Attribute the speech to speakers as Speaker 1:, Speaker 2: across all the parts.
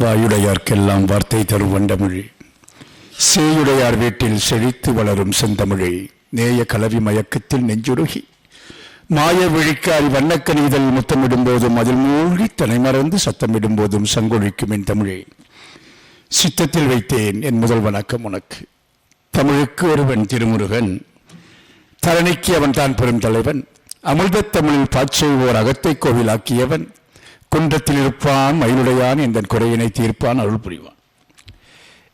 Speaker 1: வாயுடையார்க்கெல்லாம் வார்த்தை தரும் வண்டமிழ். சேயுடையார் வீட்டில் செழித்து வளரும் செந்தமிழை. நேய கலவி மயக்கத்தில் நெஞ்சுருகி. மாய விழிக்காய் வண்ணக்கணிதல் முத்தமிடும் போதும் அதில் மூழ்கி தனைமறந்து சத்தமிடும் போதும் சங்கொழிக்கும் என் தமிழை. சித்தத்தில் வைத்தேன் என் முதல் வணக்கம் உனக்கு. தமிழுக்கு ஒருவன் திருமுருகன். தரணிக்கு அவன் தான் பெரும் தலைவன். அமிர்தத் தமிழில் ஓர் அகத்தை கோவிலாக்கியவன். குன்றத்தில் இருப்பான் மயிலுடையான் என்ற குறையினை தீர்ப்பான் அருள் புரிவான்.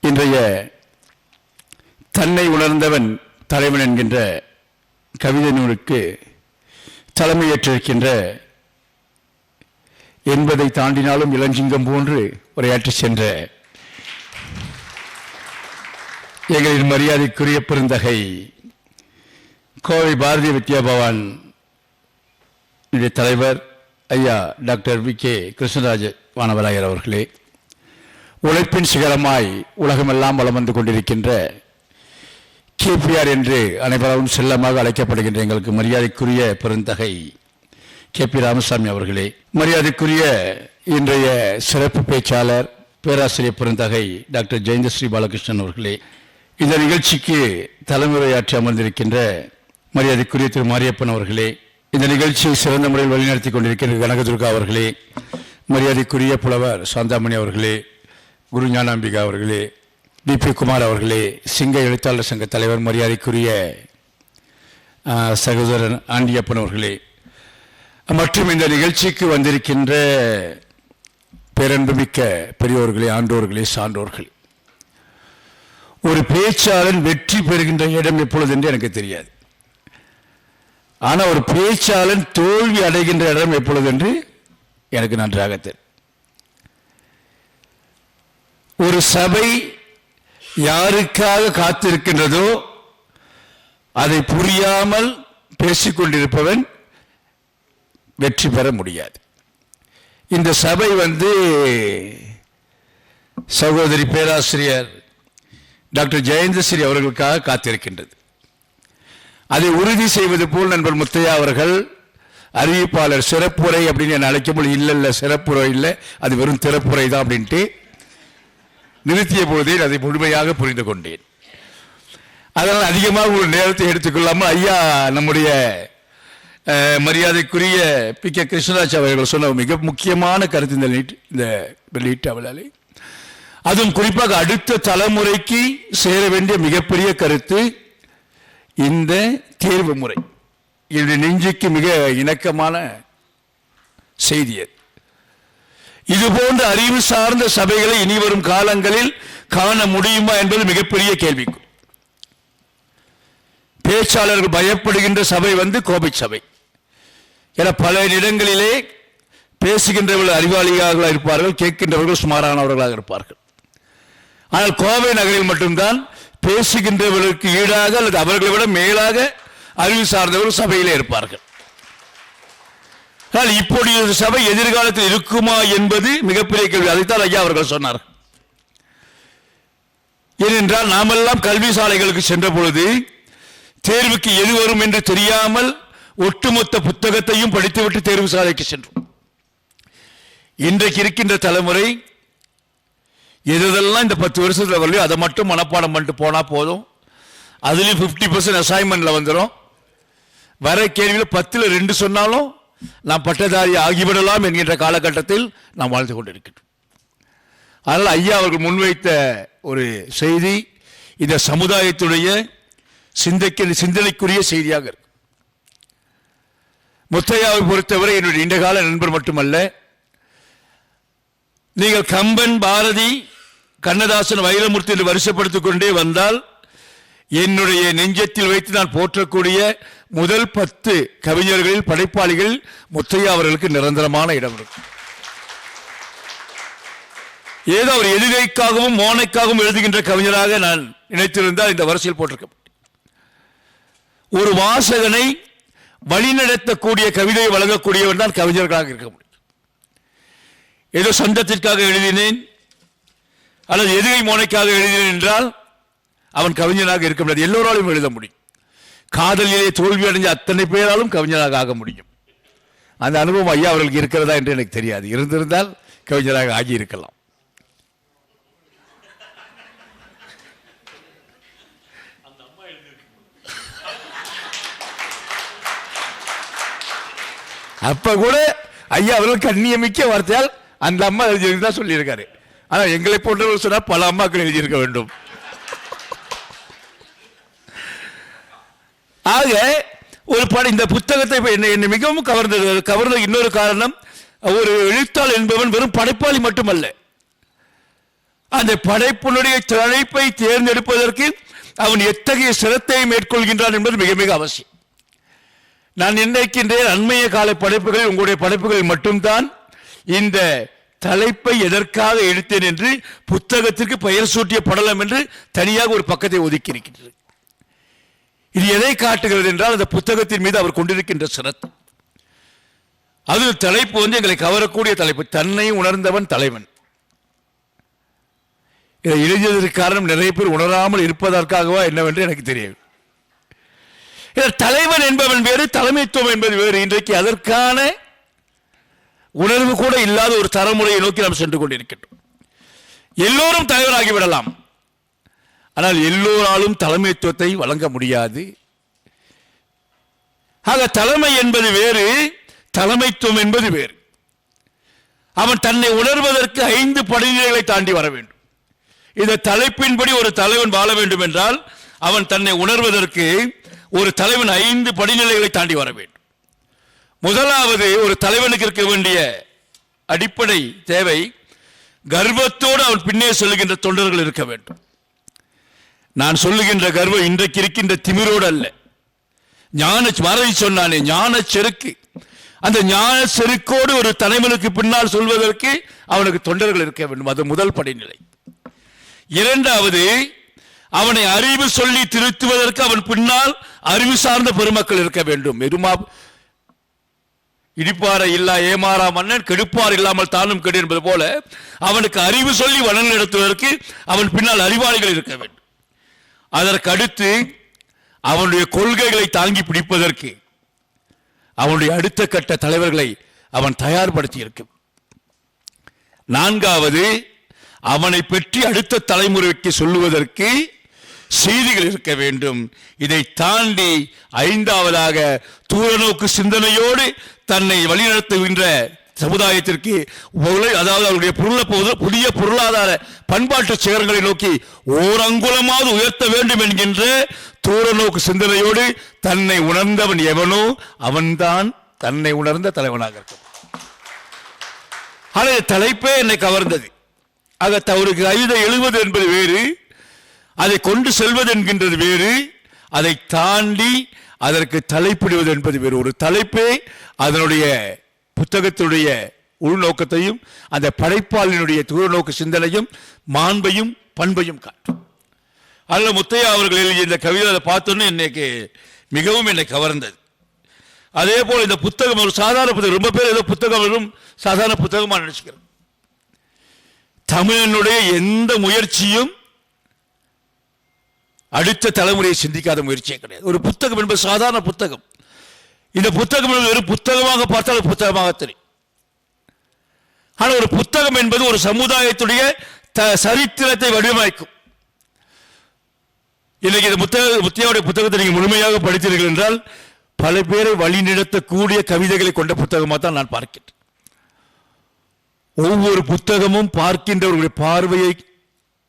Speaker 1: இன்றைய தன்னை உணர்ந்தவன் தலைவன் என்கின்ற கவிதை நூலுக்கு தலைமையேற்றிருக்கின்ற என்பதை தாண்டினாலும் இளஞ்சிங்கம் போன்று உரையாற்றி சென்ற எங்களின் மரியாதைக்குரிய பெருந்தகை கோவை பாரதிய வித்யாபவன் தலைவர் ஐயா doctor V K Krishnaraja Vanavarayar அவர்களே உழைப்பின் சிகரமாய் உலகமெல்லாம் வளம் வந்து கொண்டிருக்கின்ற கேபிஆர் என்று அனைவரும் செல்லமாக அழைக்கப்படுகின்ற எங்களுக்கு மரியாதைக்குரிய பெருந்தகை கே பி ராமசாமி அவர்களே மரியாதைக்குரிய இன்றைய சிறப்பு பேச்சாளர் பேராசிரியர் பெருந்தகை டாக்டர் ஜெயந்தஸ்ரீ பாலகிருஷ்ணன் அவர்களே இந்த நிகழ்ச்சிக்கு தலைமுறையாற்றி அமர்ந்திருக்கின்ற மரியாதைக்குரிய திரு மாரியப்பன் அவர்களே இந்த நிகழ்ச்சியை சிறந்த முறையில் வழிநடத்தி கொண்டிருக்கின்ற கனகதுர்கா அவர்களே மரியாதைக்குரிய புலவர் சாந்தாமணி அவர்களே குரு ஞானாம்பிகா அவர்களே டி பி குமார் அவர்களே சிங்க எழுத்தாளர் சங்க தலைவர் மரியாதைக்குரிய சகோதரன் ஆண்டியப்பன் அவர்களே. மற்றும் இந்த நிகழ்ச்சிக்கு வந்திருக்கின்ற பேரன்புமிக்க பெரியோர்களே ஆண்டோர்களே சான்றோர்கள். ஒரு பேச்சாளன் வெற்றி பெறுகின்ற இடம் எப்பொழுது என்று எனக்கு தெரியாது. ஆனால் ஒரு பேச்சாளன் தோல்வி அடைகின்ற இடம் எப்பொழுது என்று எனக்கு நன்றாக தெரியும் ஒரு சபை யாருக்காக காத்திருக்கின்றதோ அதை புரியாமல் பேசிக்கொண்டிருப்பவன் வெற்றி பெற முடியாது. இந்த சபை வந்து சகோதரி பேராசிரியர் டாக்டர் ஜெயந்தஸ்ரீ அவர்களுக்காக காத்திருக்கின்றது. அதை உறுதி செய்வது போல் நண்பர் முத்தையா அவர்கள் அறிவிப்பாளர் சிறப்புரை அப்படின்னு என்னை அழைக்கும்போது இல்லை இல்லை சிறப்புரை இல்லை அது வெறும் திறப்புரை தான் அப்படின்ட்டு நிறுத்திய பொழுதே அதை முழுமையாக புரிந்து கொண்டேன். அதனால் அதிகமாக ஒரு நேரத்தை எடுத்துக்கொள்ளாமல் ஐயா நம்முடைய மரியாதைக்குரிய பி. கே. கிருஷ்ணராஜ் அவர்கள் சொன்ன மிக முக்கியமான கருத்து இந்த இந்த வெளியீட்டு அவளாலே. அதுவும் குறிப்பாக அடுத்த தலைமுறைக்கு சேர வேண்டிய மிகப்பெரிய கருத்து இந்த தேர்வு முறை. என்னுடைய நெஞ்சுக்கு மிக இணக்கமான செய்தி இதுபோன்ற இது போன்ற அறிவு சார்ந்த சபைகளை இனி வரும் காலங்களில் காண முடியுமா என்பது மிகப்பெரிய கேள்விக்கும் பேச்சாளர்கள் பயப்படுகின்ற சபை வந்து கோபை சபை. என பல இடங்களிலே பேசுகின்றவர்கள் அறிவாளியாக இருப்பார்கள் கேட்கின்றவர்கள் சுமாரானவர்களாக இருப்பார்கள். ஆனால் கோவை நகரில் மட்டும்தான் பேசுகின்றவர்களுக்கு ஈடாக அல்லது அவர்களை விட மேலாக அறிவு சார்ந்தவர்கள் சபையிலே இருப்பார்கள். ஆனால் இப்படி ஒரு சபை எதிர்காலத்தில் இருக்குமா என்பது மிகப்பெரிய கேள்வி. அதைத்தான் ஐயா அவர்கள் சொன்னார். ஏனென்றால் நாமெல்லாம் கல்வி சாலைகளுக்கு சென்ற பொழுது தேர்வுக்கு எது வரும் என்று தெரியாமல் ஒட்டுமொத்த புத்தகத்தையும் படித்துவிட்டு தேர்வு சாலைக்கு சென்றோம். இன்றைக்கு இருக்கின்ற தலைமுறை எதெல்லாம் இந்த பத்து வருஷத்தில் வரலையோ அதை மட்டும் மனப்பாடம் பண்ணிட்டு போனால் போதும். அதுலேயும் ஃபிஃப்டி பர்சன்ட் அசைன்மெண்ட்டில் வந்துடும் வர கேள்வியில் பத்தில் ரெண்டு சொன்னாலும் நாம் பட்டதாரி ஆகிவிடலாம் என்கின்ற காலகட்டத்தில் நாம் வாழ்ந்து கொண்டிருக்கின்றோம். அதனால் ஐயா அவர்கள் முன்வைத்த ஒரு செய்தி இந்த சமுதாயத்துடைய சிந்தைக்கு சிந்தனைக்குரிய செய்தியாக இருக்கு. முத்தையாவை பொறுத்தவரை என்னுடைய நீண்டகால நண்பர் மட்டுமல்ல நீங்கள் கம்பன் பாரதி கண்ணதாசன் வைரமூர்த்தி என்று வரிசைப்படுத்திக் கொண்டே வந்தால் என்னுடைய நெஞ்சத்தில் வைத்து நான் போற்றக்கூடிய முதல் பத்து கவிஞர்களில் படைப்பாளிகள் முத்தையா அவர்களுக்கு நிரந்தரமான இடம் இருக்கும் ஏதோ அவர் எதுகைக்காகவும் மோனைக்காகவும் எழுதுகின்ற கவிஞராக நான் நினைத்திருந்தால் இந்த வரிசையில் போட்டிருக்க ஒரு வாசகனை வழிநடத்தக்கூடிய கவிதையை வழங்கக்கூடியவன் தான் கவிஞர்களாக இருக்க முடியும். ஏதோ சந்தத்திற்காக எழுதினேன் அல்லது எதுவை முனைக்காக எழுதினேன் என்றால் அவன் கவிஞனாக இருக்க முடியாது. எல்லோராலும் எழுத முடியும். காதலிலே தோல்வி அடைஞ்ச அத்தனை பேராலும் கவிஞனாக ஆக முடியும். அந்த அனுபவம் ஐயா அவர்களுக்கு இருக்கிறதா என்று எனக்கு தெரியாது. இருந்திருந்தால் கவிஞராக ஆகியிருக்கலாம். அப்ப கூட ஐயா அவர்கள் கண்ணியமிக்க வார்த்தையால் அந்த அம்மா தான் சொல்லியிருக்காரு. ஆனால் எங்களை போன்றவர்கள் சொன்னால் பல அம்மாக்கள் எழுதியிருக்க வேண்டும். ஆக ஒரு படம் இந்த புத்தகத்தை என்னை என்னை மிகவும் கவர்ந்தது கவர்ந்த இன்னொரு காரணம் ஒரு எழுத்தாள் என்பவன் வெறும் படைப்பாளி மட்டுமல்ல. அந்த படைப்பினுடைய தலைப்பை தேர்ந்தெடுப்பதற்கு அவன் எத்தகைய சிரத்தையை மேற்கொள்கின்றான் என்பது மிக மிக அவசியம். நான் நினைக்கின்றேன் அண்மைய கால படைப்புகள் உங்களுடைய படைப்புகள் மட்டும்தான். இந்த தலைப்பை எதற்காக எடுத்தேன் என்று புத்தகத்திற்கு பெயர் சூட்டிய படலம் என்று தனியாக ஒரு பக்கத்தை ஒதுக்கி இருக்கின்றது இது எதை காட்டுகிறது என்றால் அந்த புத்தகத்தின் மீது அவர் கொண்டிருக்கின்ற சிரத்தம் அது தலைப்பு வந்து எங்களை கவரக்கூடிய தலைப்பு தன்னை உணர்ந்தவன் தலைவன். இதை எழுதியதற்கு காரணம் நிறைய பேர் உணராமல் இருப்பதற்காகவா என்னவென்று எனக்கு தெரியாது. தலைவன் என்பவன் வேறு தலைமைத்துவம் என்பது வேறு. இன்றைக்கு அதற்கான உணர்வு கூட இல்லாத ஒரு தரமுறையை நோக்கி நாம் சென்று கொண்டிருக்கின்றோம். எல்லோரும் தலைவராகி விடலாம். ஆனால் எல்லோராலும் தலைமைத்துவத்தை வழங்க முடியாது. ஆக தலைமை என்பது வேறு தலைமைத்துவம் என்பது வேறு. அவன் தன்னை உணர்வதற்கு ஐந்து படிநிலைகளை தாண்டி வர வேண்டும். இந்த தலைப்பின்படி ஒரு தலைவன் வாழ வேண்டும் என்றால் அவன் தன்னை உணர்வதற்கு ஒரு தலைவன் ஐந்து படிநிலைகளை தாண்டி வர வேண்டும். முதலாவது ஒரு தலைவனுக்கு இருக்க வேண்டிய அடிப்படை தேவை கர்வத்தோடு அவன் பின்னே சொல்லுகின்ற தொண்டர்கள் இருக்க வேண்டும். நான் சொல்லுகின்ற கர்வம் இன்றைக்கு இருக்கின்ற திமிரோடு அல்ல. ஞான மறை சொன்னானே ஞான செருக்கு. அந்த ஞான செருக்கோடு ஒரு தலைவனுக்கு பின்னால் சொல்வதற்கு அவனுக்கு தொண்டர்கள் இருக்க வேண்டும். அது முதல் படிநிலை. இரண்டாவது அவனை அறிவு சொல்லி திருத்துவதற்கு அவன் பின்னால் அறிவு சார்ந்த பெருமக்கள் இருக்க வேண்டும். எருமா இடிப்பார இல்லா ஏமாறா மன்னன் கெடுப்பார் இல்லாமல் தானும் கெடு என்பது போல அவனுக்கு அறிவு சொல்லி வளன் நடத்துவதற்கு அவன் பின்னால் அறிவாளிகள் இருக்க வேண்டும். அதற்கு அடுத்து அவனுடைய கொள்கைகளை தாங்கி பிடிப்பதற்கு அவனுடைய அடுத்த கட்ட தலைவர்களை அவன் தயார்படுத்தி இருக்க நான்காவது அவனை பற்றி அடுத்த தலைமுறைக்கு சொல்லுவதற்கு செய்திகள் இருக்க வேண்டும். இதை தாண்டி ஐந்தாவதாக தூரநோக்கு சிந்தனையோடு தன்னை வழிநடத்துகின்ற சமுதாயத்திற்கு உலக அதாவது அவருடைய பொருள புதிய பொருளாதார பண்பாட்டு சிகரங்களை நோக்கி ஓர் அங்குலமாவது உயர்த்த வேண்டும் என்கின்ற தூரநோக்கு சிந்தனையோடு தன்னை உணர்ந்தவன் எவனோ அவன்தான் தன்னை உணர்ந்த தலைவனாக இருக்கும். ஆனால் தலைப்பே என்னை கவர்ந்தது. ஆக அவருக்கு ஒரு கவிதை எழுவது என்பது வேறு. அதை கொண்டு செல்வது என்கின்றது வேறு அதை தாண்டி அதற்கு தலைப்பிடுவது என்பது வேறு. ஒரு தலைப்பே அதனுடைய புத்தகத்தினுடைய உள்நோக்கத்தையும் அந்த படைப்பாளினுடைய தூரநோக்கு சிந்தனையும் மாண்பையும் பண்பையும் காட்டும். அதில் முத்தையா அவர்கள் இந்த கவிதை அதை பார்த்தோன்னே இன்னைக்கு மிகவும் என்னை கவர்ந்தது. அதே போல் இந்த புத்தகம் ஒரு சாதாரண புத்தகம் ரொம்ப பேர் ஏதோ புத்தகம் வரும் சாதாரண புத்தகமாக நினைச்சுக்கிறேன். தமிழனுடைய எந்த முயற்சியும் அடுத்த தலைமுறையை சிந்திக்காத முயற்சியே கிடையாது. ஒரு புத்தகம் என்பது சாதாரண புத்தகம். இந்த புத்தகம் என்பது வெறும் புத்தகமாக பார்த்தால் புத்தகமாக தெரியும். ஆனால் ஒரு புத்தகம் என்பது ஒரு சமுதாயத்துடைய த- சரித்திரத்தை வடிவமைக்கும். இன்னைக்கு இந்த புத்தக முத்தியாவுடைய புத்தகத்தை நீங்கள் முழுமையாக படித்தீர்கள் என்றால் பல பேரை வழிநடத்தக்கூடிய கவிதைகளை கொண்ட புத்தகமாக தான் நான் பார்க்கிறேன் ஒவ்வொரு புத்தகமும் பார்க்கின்றவர்களுடைய பார்வையை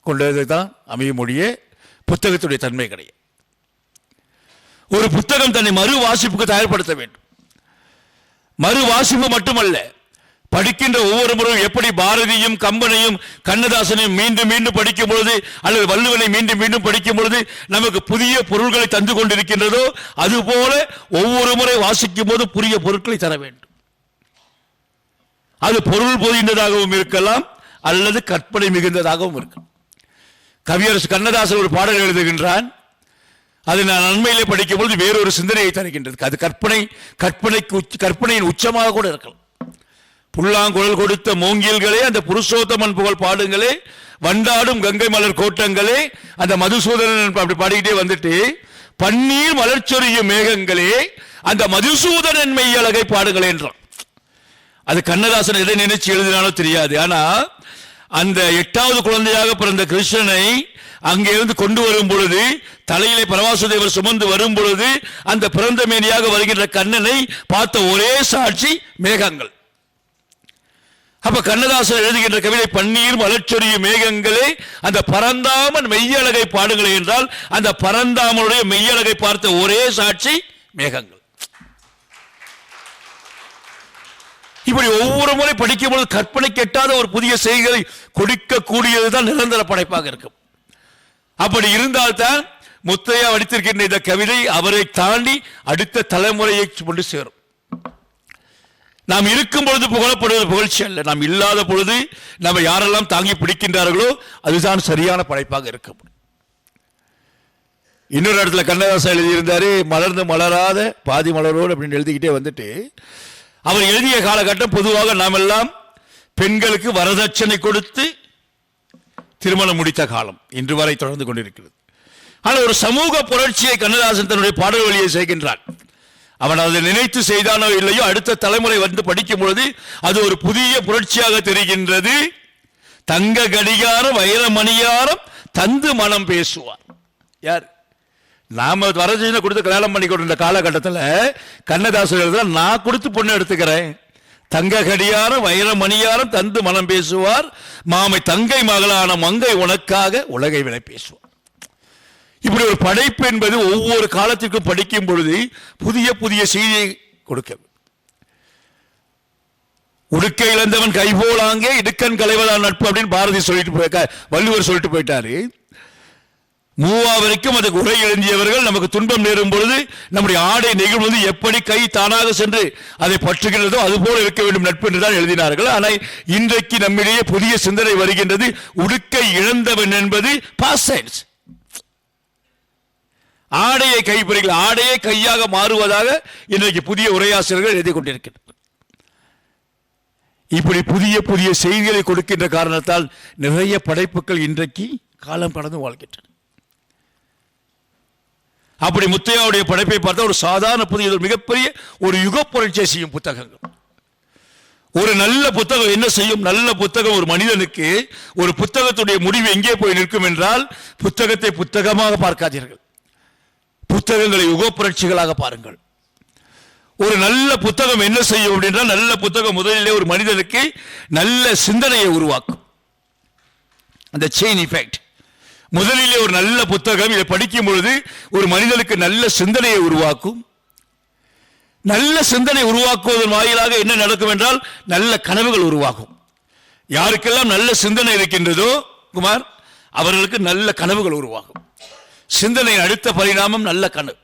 Speaker 1: கொண்டதை தான் அமைய முடிய புத்தகத்துடைய தன்மை கிடையாது. ஒரு புத்தகம் தன்னை மறு வாசிப்புக்கு தயார்படுத்த வேண்டும். மறு வாசிப்பு மட்டுமல்ல படிக்கின்ற ஒவ்வொரு முறையும் எப்படி பாரதியும் கம்பனையும் கண்ணதாசனையும் மீண்டும் மீண்டும் படிக்கும் பொழுது அல்லது வள்ளுவனை மீண்டும் மீண்டும் படிக்கும் பொழுது நமக்கு புதிய பொருள்களை தந்து கொண்டிருக்கின்றதோ அதுபோல ஒவ்வொரு முறை வாசிக்கும் போது புதிய பொருட்களை தர வேண்டும். அது பொருள் பொதிந்ததாகவும் இருக்கலாம் அல்லது கற்பனை மிகுந்ததாகவும் இருக்கலாம். கவியரசு கண்ணதாசன் ஒரு பாடல் எழுதுகின்றான். அது நான் நன்மையிலே படிக்கும் பொழுது வேறொரு சிந்தனையை தருகின்றது. அது கற்பனை கற்பனைக்கு கற்பனையின் உச்சமாக கூட இருக்கலாம். புல்லாங்குழல் கொடுத்த மூங்கில்களே அந்த புருஷோத்தமன் புகழ் பாடுங்களே வண்டாடும் கங்கை மலர் கோட்டங்களே அந்த மதுசூதனன் அப்படி பாடிக்கிட்டே வந்துட்டு பன்னீர் மலர்ச்சொரியும் மேகங்களே அந்த மதுசூதனன் மெய்யழகை பாடுங்களே என்றான் அது கண்ணதாசன் எதை நினைச்சு எழுதினாலும் தெரியாது. ஆனா அந்த எட்டாவது குழந்தையாக பிறந்த கிருஷ்ணனை அங்கே இருந்து கொண்டு வரும் பொழுது தலையிலே பரவாசுதேவர் சுமந்து வரும் பொழுது அந்த பிறந்த மேனியாக வருகின்ற கண்ணனை பார்த்த ஒரே சாட்சி மேகங்கள். அப்ப கண்ணதாசன் எழுதுகின்ற கவிதை பன்னீர் மலச்சொரிய மேகங்களே அந்த பரந்தாமன் மெய்யழகை பாடுங்களே என்றால் அந்த பரந்தாமனுடைய மெய்யழகை பார்த்த ஒரே சாட்சி மேகங்கள். இப்படி ஒவ்வொரு முறை படிக்கும் பொழுது கற்பனை கெட்டாத ஒரு புதிய செய்திகளை கொடுக்கக்கூடியதுதான் நிரந்தர படைப்பாக இருக்கும். அப்படி இருந்தால்தான் முத்தையா வடித்திருக்கின்ற இந்த கவிதை அவரை தாண்டி அடுத்த தலைமுறையை கொண்டு சேரும். நாம் இருக்கும் பொழுது புகழப்படுவது புகழ்ச்சி அல்ல. நாம் இல்லாத பொழுது நம்ம யாரெல்லாம் தாங்கி பிடிக்கின்றார்களோ அதுதான் சரியான படைப்பாக இருக்கும். இன்னொரு இடத்துல கண்ணதாசன் எழுதியிருந்தாரு மலர்ந்து மலராத பாதி மலரோடு அப்படின்னு எழுதிக்கிட்டே வந்துட்டு அவர் எழுதிய காலகட்டம் பொதுவாக நாம் எல்லாம் பெண்களுக்கு வரதட்சணை கொடுத்து திருமணம் முடித்த காலம் இன்று வரை தொடர்ந்து கொண்டிருக்கிறது. ஆனால் ஒரு சமூக புரட்சியை கண்ணதாசன் தன்னுடைய பாடல் வழியை செய்கின்றான். அவன் அதை நினைத்து செய்தானோ இல்லையோ அடுத்த தலைமுறை வந்து படிக்கும் பொழுது அது ஒரு புதிய புரட்சியாக தெரிகின்றது. தங்க கடிகாரம் வைரமணியாரம் தந்து மனம் பேசுவார். யார்? நாம வரதட்சணை கொடுத்து கல்யாணம் பண்ணி கொண்ட காலகட்டத்தில் கண்ணதாசன் எழுதுறா நான் கொடுத்து பொண்ணு எடுத்துக்கிறேன். தங்க கடியாரம் வைரமணியாரம் தந்து மனம் பேசுவார். மாமை தங்கை மகளான மங்கை உனக்காக உலகை விலை பேசுவார். இப்படி ஒரு படைப்பு என்பது ஒவ்வொரு காலத்திற்கும் படிக்கும் பொழுது புதிய புதிய செய்தியை கொடுக்க உடுக்கை இழந்தவன் கைபோலாங்கே இடுக்கன் கலைவதான் நட்பு அப்படின்னு பாரதி சொல்லிட்டு போய் வள்ளுவர் சொல்லிட்டு போயிட்டாரு. மூவா வரைக்கும் அதுக்கு உரை எழுந்தியவர்கள் நமக்கு துன்பம் நேரும் பொழுது நம்முடைய ஆடை நெகிழ்வது எப்படி கை தானாக சென்று அதை பற்றுகின்றதோ அதுபோல இருக்க வேண்டும் நட்பு என்றுதான் எழுதினார்கள். ஆனால் இன்றைக்கு நம்மிடையே புதிய சிந்தனை வருகின்றது. உடுக்கை இழந்தவன் என்பது பாசைன்ஸ் ஆடையை கைப்பறிகள் ஆடையை கையாக மாறுவதாக இன்றைக்கு புதிய உரையாசிரியர்கள் எழுதி கொண்டிருக்கின்றனர். இப்படி புதிய புதிய செய்திகளை கொடுக்கின்ற காரணத்தால் நிறைய படைப்புகள் இன்றைக்கு காலம் கடந்து வாழ்கின்றன. அப்படி முத்தையாவுடைய படைப்பை பார்த்தா ஒரு சாதாரண புதிய மிகப்பெரிய ஒரு யுக புரட்சியை செய்யும் புத்தகங்கள். ஒரு நல்ல புத்தகம் என்ன செய்யும்? நல்ல புத்தகம் ஒரு மனிதனுக்கு ஒரு புத்தகத்துடைய முடிவு எங்கே போய் நிற்கும் என்றால் புத்தகத்தை புத்தகமாக பார்க்காதீர்கள். புத்தகங்களை யுக புரட்சிகளாக பாருங்கள். ஒரு நல்ல புத்தகம் என்ன செய்யும் அப்படின்னா நல்ல புத்தகம் முதலிலே ஒரு மனிதனுக்கு நல்ல சிந்தனையை உருவாக்கும். அந்த செயின் இஃபெக்ட் முதலிலே ஒரு நல்ல புத்தகம் இதை படிக்கும் பொழுது ஒரு மனிதனுக்கு நல்ல சிந்தனையை உருவாக்கும். நல்ல சிந்தனை உருவாக்குவதன் வாயிலாக என்ன நடக்கும் என்றால் நல்ல கனவுகள் உருவாகும். யாருக்கெல்லாம் நல்ல சிந்தனை இருக்கின்றதோ குமார் அவர்களுக்கு நல்ல கனவுகள் உருவாகும். சிந்தனை அடுத்த பரிணாமம் நல்ல கனவு.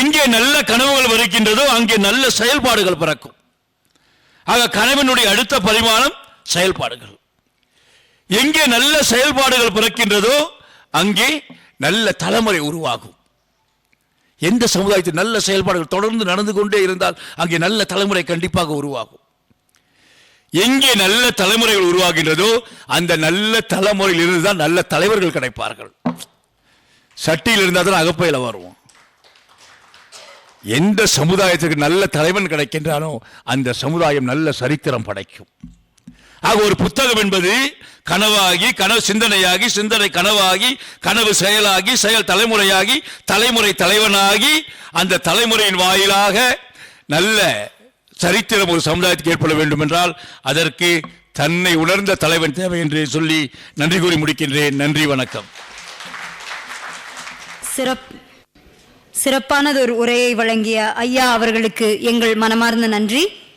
Speaker 1: எங்கே நல்ல கனவுகள் வருகின்றதோ அங்கே நல்ல செயல்பாடுகள் பிறக்கும். ஆக கனவினுடைய அடுத்த பரிமாணம் செயல்பாடுகள். எங்கே நல்ல செயல்பாடுகள் பிறக்கின்றதோ அங்கே நல்ல தலைமுறை உருவாகும். எந்த சமுதாயத்தில் நல்ல செயல்பாடுகள் தொடர்ந்து நடந்து கொண்டே இருந்தால் அங்கே நல்ல தலைமுறை கண்டிப்பாக உருவாகும். எங்கே நல்ல தலைமுறைகள் உருவாகின்றதோ அந்த நல்ல தலைமுறையில் இருந்து தான் நல்ல தலைவர்கள் கிடைப்பார்கள். சட்டியில் இருந்தால் தான் அகப்பையில் வருவோம். எந்த சமுதாயத்துக்கு நல்ல தலைவன் கிடைக்கின்றானோ அந்த சமுதாயம் நல்ல சரித்திரம் படைக்கும். ஆக ஒரு புத்தகம் என்பது கனவாகி கனவு சிந்தனையாகி சிந்தனை கனவாகி கனவு செயலாகி செயல் தலைமுறையாகி தலைமுறை தலைவனாகி அந்த தலைமுறையின் வாயிலாக நல்ல சரித்திரம் ஒரு சமுதாயத்துக்கு ஏற்பட வேண்டும் என்றால் அதற்கு தன்னை உணர்ந்த தலைவன் தேவை என்று சொல்லி நன்றி கூறி முடிக்கின்றேன். நன்றி வணக்கம்.
Speaker 2: சிறப் சிறப்பானதொரு உரையை வழங்கிய ஐயா அவர்களுக்கு எங்கள் மனமார்ந்த நன்றி.